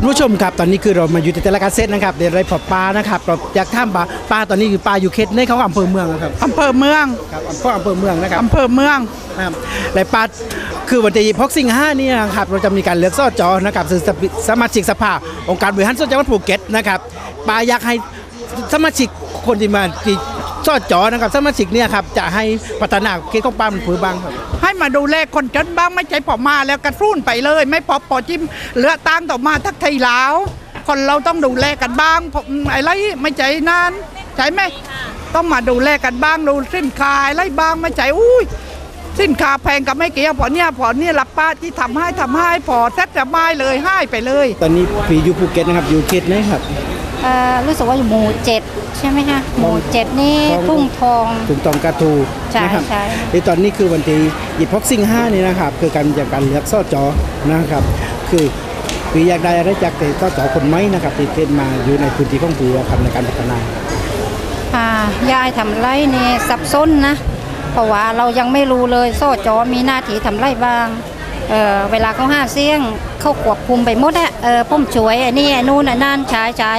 านผู้ชมครับตอนนี้คือเรามาอยู่ที่ตลาดเกษตรนะครับเดี๋ยวไรพอปลานะครับเราอยากถามปลาปลาตอนนี้คือปลาอยู่เขตในเขาอำเภอเมืองนะครับอำเภอเมืองครับอำเภออำเภอเมืองนะครับอำเภอเมืองนะครับและปลาคือวันที่พกสิงห้านี่นะครับเราจะมีการเลือกสอจอนะครับซึ่งสมาชิกสภาองค์การบริหารส่วนจังหวัดภูเก็ตนะครับปลาอยากให้สมาชิกคนที่มาที่ สอจอนะครับสมาชิกเนี่ยครับจะให้พัฒนาเขตของปลามันผือบ้างครับ ให้มาดูแลคนจนบ้างไม่ใจพอมาแล้วกระฟุ้นไปเลย ไม่พอปอจิ้มเหลือตังค์ต่อมาทักไทยลาวคนเราต้องดูแลกันบ้างผมอะไรไม่ใจนานใช่ไหมต้องมาดูแลกันบ้างดูสินค้าอะไรบ้างไม่ใจอุ้ยสินค้าแพงกับไม่เกี่ยวพอเนี่ยพอเนี่ยรับป้าที่ทำให้ทำให้พอแทบจะไม่เลยให้ไปเลย ตอนนี้ผีอยู่ภูเก็ตนะครับอยู่เขตไหนครับเอ่อรู้สึกว่าอยู่หมู่เจ็ด ใช่ไหมคะหมู่เจ็ดนี่ทองทุ่งทองถูกต้องกระทูใช่นะครับใช่ในตอนนี้คือวันที่หยิบพ็อกซิ่งห้านี่นะครับ คือการจากการเลือกสอจอนะครับ คือปีอยากได้อะไรจากแต่สอจอคนไหมนะครับที่เป็นมาอยู่ในพื้นที่ของปีครับในการพัฒนาอ่ายายทำไรนี่สับซ้นนะเพราะว่าเรายังไม่รู้เลยโซ่จอมีหน้าที่ทำไรบ้างเออเวลาเขาห้าเสียงเขาควบคุมไปหมดอะเออผมช่วยอันนี้อันนู้นอันนั้นใช้ใช้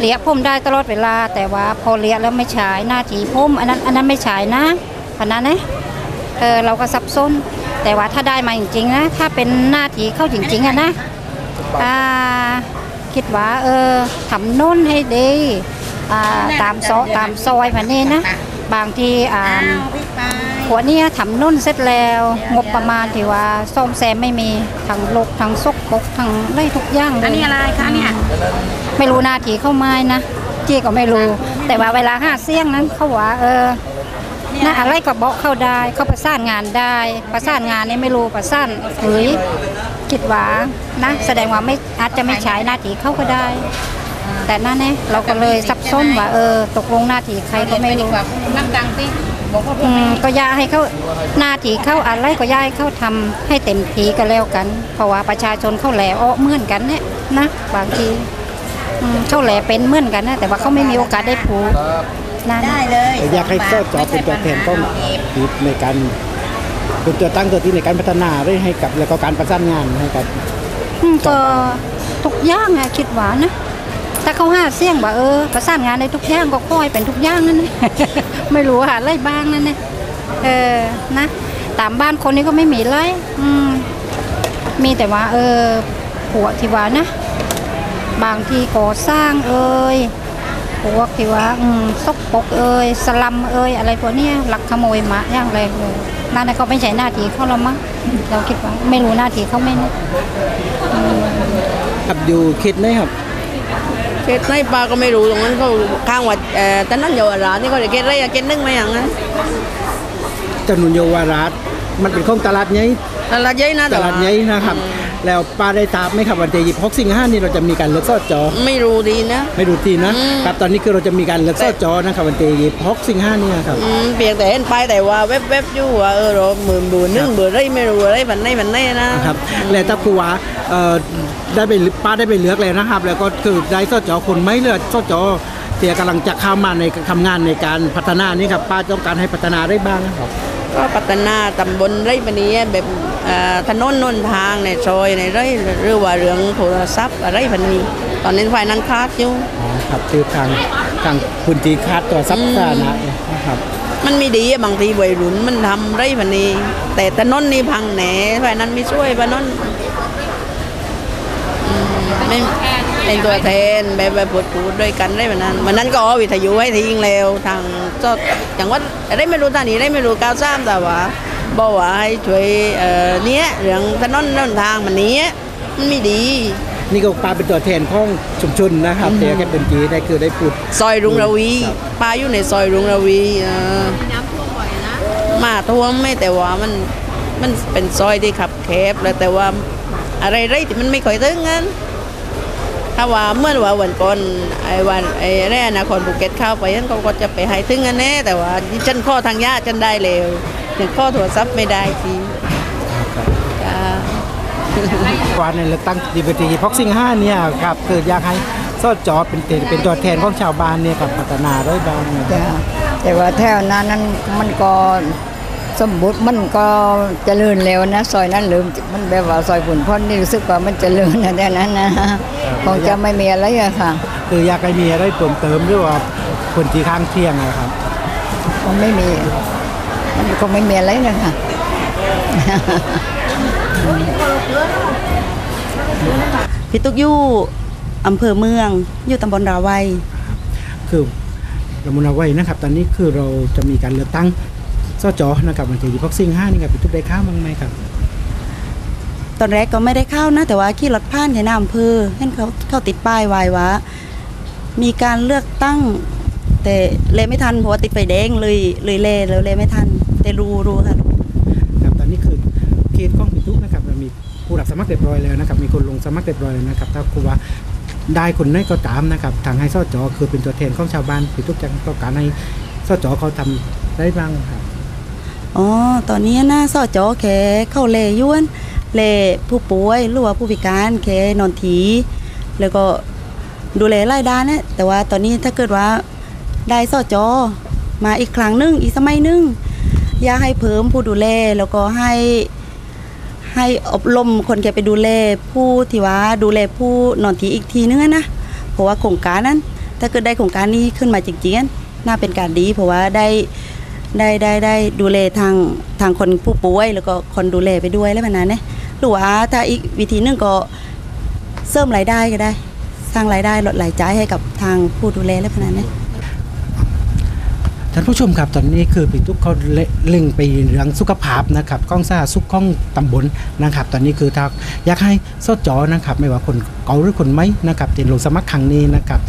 เลี้ยผมได้ตลอดเวลา แต่ว่าพอเลี้ยแล้วไม่ใช้หน้าที่ผมอันนั้นอันนั้นไม่ใช้นะขนาดนะเออเราก็สับซ้นแต่ว่าถ้าได้มาจริงๆนะถ้าเป็นหน้าทีเข้าจริงๆอะนะอ่าคิดว่าเออทำนุ่นให้ดีอ่าตามซอตามซอยพันนี้นะ บางทีอ่า หัวเนี้ยทำนุ่นเสร็จแล้ว งบประมาณที่ว่าซ่อมแซมไม่มีทั้งลกทั้งซกปรกทั้งได้ทุกอย่างเลยอันนี้อะไรคะเนี่ยไม่รู้หน้าที่เข้าไม้นะเจ๊ก็ไม่รู้ แต่ว่าเวลาห้าเสี่ยงนั้นเขาว่าเออน่าอะไรก็บอกเข้าได้เขาประสานงานได้ประสานงานนี่ไม่รู้ประสานหรือคิดว่านะแสดงว่าไม่อาจจะไม่ใช้หน้าที่เขาก็ได้แต่นั่นเนี่ยเราก็เลยซับซ้อนว่าเออตกลงหน้าที่ใครก็ไม่รู้นั่งดังสิบ อกว่าอืมก็อยากให้เขาหน้าที่เขาอะไรก็อยากให้เขาทำให้เต็มที่ก็แล้วกัน เพราะว่าประชาชนเขาแหลอ้อเหมือนกันเนี่ยนะบางทีอืมเขาแหลเป็นเหมือนกันนะแต่ว่าเขาไม่มีโอกาสได้พูดนั่น ได้เลยอยากให้สอจอเป็นตัวแทนของปีในการเป็นตัวตั้งตัวที่ในการพัฒนาได้ให้กับแล้วก็การประสานงานให้กับ อืมก็ทุกอย่างอะคิดว่านะ ถ้าเขาห้าเสี่ยงว่าเออประสานงานในทุกอย่างก็ค่อยเป็นทุกอย่างนั่นนะไม่รู้หาอะไรบ้างนั่นนะเออนะตามบ้านคนนี้ก็ไม่มีไรอืมมีแต่ว่า เออผัวที่ว่านะ บางทีก่อสร้างเอ่ยพวกที่ว่าอืมซกปกเอ่ยสลัมเอ่ยอะไรพวกนี้ยลักขโมยมาอย่างแรงเลยนั่นนะเขาไม่ใช่หน้าที่เขาเรามั้งเราคิดว่าไม่รู้หน้าที่เขาไม่นะครับอยู่เขตไหนครับ กตในปลาก็ไม่รู้ตรงนั้นเขาข้างวัดเอ่อแต่นั่นเยาวราชนี่เขาจะเกตอะไรอะเกตนึ่งไหมอย่างนั้นถนนเยาวราชมันเป็นของตลาดใหญ่ตลาดใหญ่นะตลาดใหญ่นะครับ แล้วป้าได้ทราบไหมครับวันที่หยิบพ็อกซิ่งห้านี่เราจะมีการเลือกสอจอ ไม่รู้ดีนะ ไม่ดูทีนะอืมครับตอนนี้คือเราจะมีการเลือกสอจอนะครับวันที่พ็อกซิ่งห้านี่ครับ อืมเพียงแต่เห็นไปแต่ว่าเว็บเว็บอยู่ว่าเออเราหมื่นเบื่อนึ่งเบื่อไรไม่รู้อะไรบันไหนบันไหนนะนะครับแล้วถ้าครูว่าเอ่อได้ไปป้าได้ไปเลือกเลยนะครับ แล้วก็คือได้สอจอคนไม่เลือกสอจอเตียกำลังจะเข้ามาในทำงานในการพัฒนานี่ครับป้าต้องการให้พัฒนาได้บ้างนะครับ ก็พัฒนาตำบลไรบันนี้แบบเอ่อถนนนนทางในซอยในไรหรือว่าเรื่องโทรศัพท์อะไรพันนี้ ตอนนี้ไฟนั้นคลาดอยู่อ๋อครับคือทางทางพื้นที่คาดตัวทรัพย์สาธารณะนะครับ มันไม่ดีอะบางทีวัยรุ่นมันทำไรพันนี้ แต่ถนนนี่พังแหนไฟนั้นไม่ช่วยพนนอืมไม่ เป็นตัวแทนแบบแบบพูดพูดด้วยกันได้แบบนั้นวันนั้นก็เอาวิทยุให้ทิ้งแล้วทางเจ้าจังหวัดอะไรไม่รู้ทางนี้ได้ไม่รู้ก้าวซ้ำแต่ว่าบอกว่าให้ช่วยเอ่อเนี้ยเรื่องถนนเดินทางมันเนี้ยมันไม่ดีนี่ก็ป้าเป็นตัวแทนของชุมชนนะครับแต่แค่เป็นจีได้คือได้พูดซอยรุงระวีป้าอยู่ในซอยรุงระวีเอ่อน้ำท่วมบ่อยนะมาท่วมไม่แต่ว่ามันมันเป็นซอยที่ขับแคบแล้วแต่ว่าอะไรไรที่มันไม่ค่อยถึงงั้น ถ้าว่าเมื่อว่าวันก่อนไอ้วันไอ้แร่นาครภูเก็ตเข้าไปฉันเขาก็จะไปให้ถึงกันแน่แต่ว่าฉันข้อทางญาติฉันได้เร็วถึงข้อโทรศัพท์ไม่ได้ทีจ้าว่าในเลือกตั้งดีเบตีพ็อกซิ่งห้าเนี่ยครับคืออยากให้สอจอเป็นเป็นเป็นตัวแทนของชาวบ้านเนี่ยครับพัฒนาได้บ้างนะจ้ะแต่ว่าแถวนั้นนั้นมันก็ สมบูรณ์มันก็เจริญแล้วนะ ซอยนั้นลืมมันแบบว่าซอยผุนพ้นนี่รู้สึกว่ามันเจริญนะแต่นั้นนะคงจะไม่มีอะไรอะค่ะ คืออยากให้มีอะไรเพิ่มเติมหรือว่าคนที่ข้างเที่ยงนะครับคงไม่มีมันคงไม่มีอะไรเลยค่ะพี่ตุ๊กอยู่อำเภอเมือง อยู่ตำบลราวัยคือเรามุนาไว้นะครับ ตอนนี้คือเราจะมีการเลือกตั้ง สจนะครับวันที่26สิงหานี่ครับพี่ทุกได้ข้าวบ้างไหมครับตอนแรกก็ไม่ได้เข้านะ แต่ว่าขี่รถผ่านแค่หน้าอำเภอเห็นเขาเขาติดป้ายไว้ว่ามีการเลือกตั้ง แต่เลยไม่ทันเพราะว่าติดไฟแดงเลยเลยเล่แล้วเลยไม่ทัน แต่รู้รู้ค่ะครับตอนนี้คือเขตของพี่ทุกนะครับเรามีผู้รับสมัครเรียบร้อยแล้วนะครับ มีคนลงสมัครเรียบร้อยแล้วนะครับ ถ้าคุณว่าได้คนไหนก็ตามนะครับทางให้สจคือเป็นตัวแทนของชาวบ้านพี่ทุกจะต้องการให้สจเขาทำได้บ้างครับ อ๋อ ตอนนี้นะสอจอแขเข้าเลย้วนเลผู้ป่วยหรือว่าผู้พิการแขนอนถีแล้วก็ดูแลรายด้เนี่ยแต่ว่าตอนนี้ถ้าเกิดว่าได้สอจอมาอีกครั้งหนึงอีกสมัยหนึงอยากให้เพิ่มผู้ดูแลแล้วก็ให้ให้อบรมคนแกไปดูแลผู้ที่ว่าดูแลผู้นอนถีอีกทีนึงนะเพราะว่าโครงการนั้น ถ้าเกิดได้โครงการนี้ขึ้นมาจริงๆน่าเป็นการดี เพราะว่าได้ ได้ได้ได้ดูแลทางทางคนผู้ป่วย แล้วก็คนดูแลไปด้วยแล้วแบบนั้นเนี่ยหรือว่าถ้าอีกวิธีหนึงก็เสริมรายได้ก็ได้ สร้างรายได้ลดรายจ่ายให้กับทางผู้ดูแลแล้วแบบนั้นเนี่ยท่านผู้ชมครับตอนนี้คือพี่ทุกเขาเล่งไปเรื่องสุขภาพนะครับข้องซ่าสุขข้องตำบลนะครับ ตอนนี้คือถ้าอยากให้สจอนะครับ ไม่ว่าคนเก่าหรือคนไม่นะครับที่ลงสมัครครั้งนี้นะครับ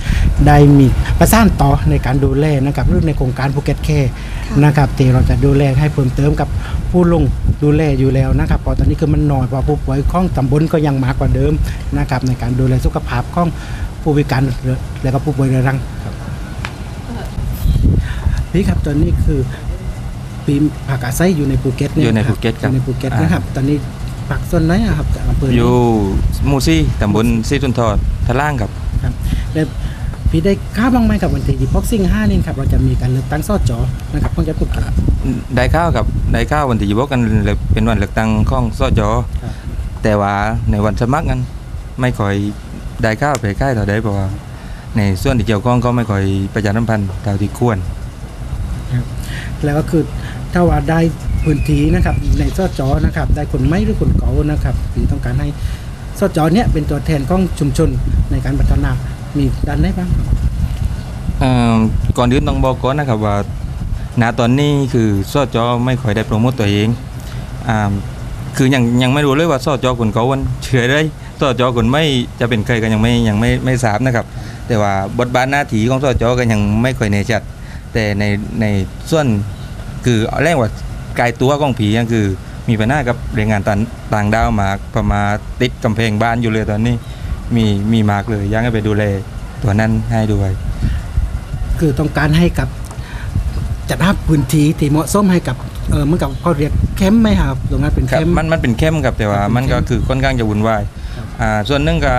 ได้มีประสานต่อในการดูแลนะครับหรือในโครงการภูเก็ตแคร์นะครับที่เราจะดูแลให้เพิ่มเติมกับผู้ลงดูแลอยู่แล้วนะครับเพราะตอนนี้คือมันน้อยเพราะผู้ป่วยข้องตำบลก็ยังมากกว่าเดิมนะครับในการดูแลสุขภาพของผู้พิการและก็ผู้ป่วยเรื้อรังครับพี่ครับตอนนี้คือปีผักอาศัยอยู่ในภูเก็ตเนี่ยอยู่ในครับภูเก็ตครับอยู่ในภูเก็ตอ่านนะครับ ตอนนี้ปักส่วนไหนอะครับจากอำเภออนี้ยู่หมู่ซี่ตำบลซี่ตุนทอดทะล่างครับครับแล้ว พี่ได้ข้าวบ้างไหมครับวันที่พ็อกซิ่งห้านี่ครับเราจะมีการเลือกตั้งสอจอนะครับต้องจะพูดกันได้ข้าวกับได้ข้าววันที่ยี่บกันเลยเป็นวันเลือกตั้งของสจครับแต่ว่าในวันสมัครนั้นไม่ค่อยได้ข้าวไปใกล้เท่าใดเพราะว่าในส่วนที่เกี่ยวข้องก็ไม่ค่อยประชาสัมพันธ์เท่าที่ควรแล้วก็คือถ้าว่าได้พื้นที่นะครับในสอจอนะครับ ได้คนไม่หรือคนเก่านะครับพี่ต้องการให้สอจอเนี่ยเป็นตัวแทนของชุมชนในการพัฒนา มีด้านไหนบ้างครับก่อนอื่นต้องบอกก่อนนะครับว่าณตอนนี้คือสจไม่ค่อยได้โปรโมตตัวเองอ่าคือยังยังไม่รู้เลยว่าสจคนเขาวันเชื่อได้สจคนไม่จะเป็นใครก็ยังไม่ยังไม่ไม่ทราบนะครับ แต่ว่าบทบาทหน้าที่ของสจก็ยังไม่ค่อยแน่ชัด แต่ในในส่วนคือแรกว่าไกลตัวของผีก็คือมีปัญหากับแรงงานต่างต่างดาวมาประมาณติดกำแพงบ้านอยู่เลยตอนนี้ มีมีมากเลยอยากให้ไปดูแลตัวนั้นให้ด้วย คือต้องการให้กับจัดหาพื้นที่ที่เหมาะสมให้กับเออเหมือนกับเขาเรียกแคมป์ไหมครับตรงนั้นเป็นครัแคบมป์มันมันเป็นเข้มครับแต่ว่าเป็นมันก็เข้มคือค่อนข้างจะวุ่นวายอ่าส่วนหนึงก็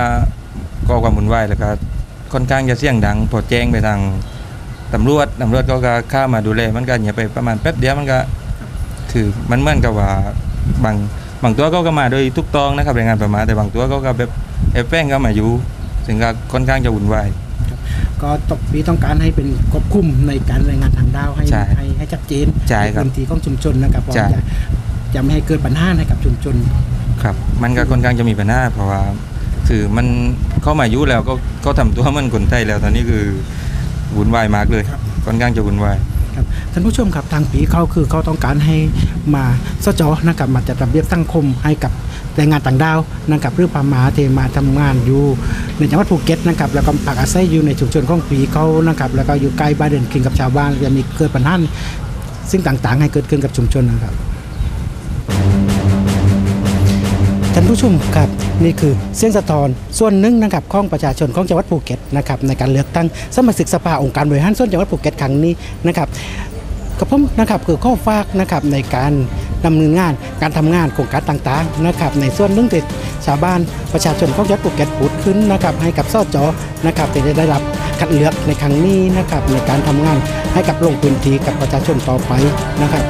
ก็ความวุ่นวายแล้วก็ค่อนข้างจะเสียงดังพอแจ้งไปทางตำรวจตำรวจเขาก็เข้ามาดูแลมันก็เงียบไปประมาณแป๊บเดียวมันก็คือมันเหมือนกับว่าบางบางตัวเขาก็มาโดยทุกตองนะครับรายงานประมาณแต่บางตัวเขาก็แบบ แอบแฝงเข้ามาอยู่ ซึ่งก็ค่อนข้างจะวุ่นวาย ก็ตกปีต้องการให้เป็นควบคุมในการรายงานทางดาวให้ใช่ให้ให้ชัดเจนใช่ครับพื้นที่ของชุมชนนะครับเพราะใช่ จะจะไม่ให้เกิดปัญหาให้กับชุมชน ครับ มันก็ค่อนข้างจะมีปัญหาเพราะว่า คือมันเข้ามาอายุแล้วก็ก็ทำตัวเหมือนคนไทยแล้วตอนนี้คือวุ่นวายมากเลยค่อนข้างจะวุ่นวาย ครับท่านผู้ชมครับทางปีเขาคือเขาต้องการให้มาสจนะครับมาจัดระเบียบสังคมให้กับ แรงงานต่างดาวนะครับหรือพม่าที่มาทำงานอยู่ในจังหวัดภูเก็ตนะครับแล้วก็พักอาศัยอยู่ในชุมชนของปีเขานะครับแล้วก็อยู่ใกล้บ้านเด่นกินกับชาวบ้านจะมีเกิดปัญหาซึ่งต่างๆ ให้เกิดขึ้นกับชุมชนนะครับท่านผู้ชมครับนี่คือเสียงสะท้อนส่วนหนึ่งนะครับของประชาชนของจังหวัดภูเก็ตนะครับในการเลือกตั้งสมาชิกสภาองค์การบริหารส่วนจังหวัดภูเก็ตครั้งนี้นะครับ กับผมนะครับคือข้อฝากนะครับในการดำเนินงานการทำงานโครงการต่างๆนะครับในส่วนเรื่องเด็ดชาวบ้านประชาชนของจังหวัดภูเก็ตพูดขึ้นนะครับให้กับซอจอนะครับที่ได้รับคัดเลือกในครั้งนี้นะครับในการทำงานให้กับลงพื้นที่กับประชาชนต่อไปนะครับ